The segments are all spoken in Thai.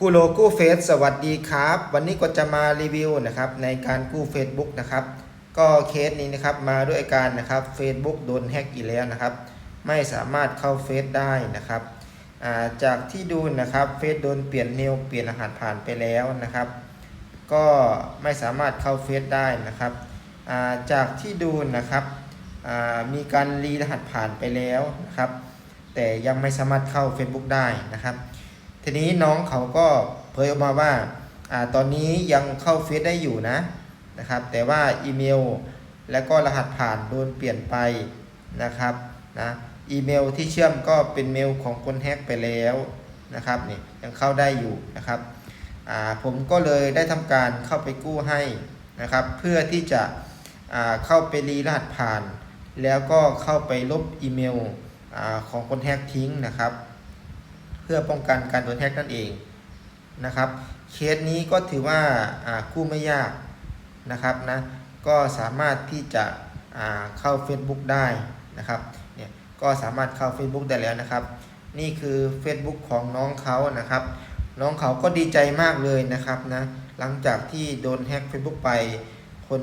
คูโลกู้เฟซสวัสดีครับ วันนี้ก็จะมารีวิวนะครับในการกู้ Facebook นะครับ ก็เคสนี้นะครับมาด้วยอาการนะครับ Facebook โดนแฮกอีกแล้วนะครับ ไม่สามารถเข้าเฟซได้นะครับาจากที่ดูนะครับเฟซโดนเปลี่ยนเมลเปลี่ยนรหัสผ่านไปแล้วนะครับ ก็ไม่สามารถเข้าเฟซได้นะครับาจากที่ดูนะครับมีการรีรหัสผ่านไปแล้วนะครับ แต่ยังไม่สามารถเข้า Facebook ได้นะครับ ทีนี้น้องเขาก็เผยออกมาว่าอาตอนนี้ยังเข้าเฟซได้อยู่นะนะครับ แต่ว่าอีเมลและก็รหัสผ่านโดนเปลี่ยนไปนะครับนะอีเมลที่เชื่อมก็เป็นเมลของคนแฮ็กไปแล้วนะครับนี่ยังเข้าได้อยู่นะครับอ่าผมก็เลยได้ทำการเข้าไปกู้ให้นะครับ เพื่อที่จะอ่าเข้าไปรีรหัสผ่าน แล้วก็เข้าไปลบอีเมลอาของคนแฮ็กทิ้งนะครับ เพื่อป้องกันการโดนแฮกนั่นเองนะครับเคสนี้ก็ถือว่ากู้ไม่ยากนะครับนะก็สามารถที่จะเข้า Facebook ได้นะครับเนี่ยก็สามารถเข้า Facebook ได้แล้วนะครับ นี่คือ Facebook ของน้องเขานะครับ น้องเขาก็ดีใจมากเลยนะครับนะหลังจากที่โดนแฮก Facebook ไป คน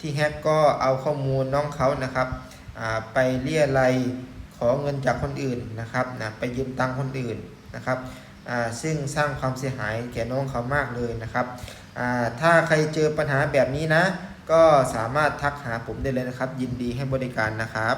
ที่แฮกก็เอาข้อมูลน้องเขานะครับไปเรียอะไรย ขอเงินจากคนอื่นนะครับนะไปยืมตังคนอื่นนะครับอ่าซึ่งสร้างความเสียหายแก่น้องเขามากเลยนะครับอ่าถ้าใครเจอปัญหาแบบนี้นะ ก็สามารถทักหาผมได้เลยนะครับ ยินดีให้บริการนะครับ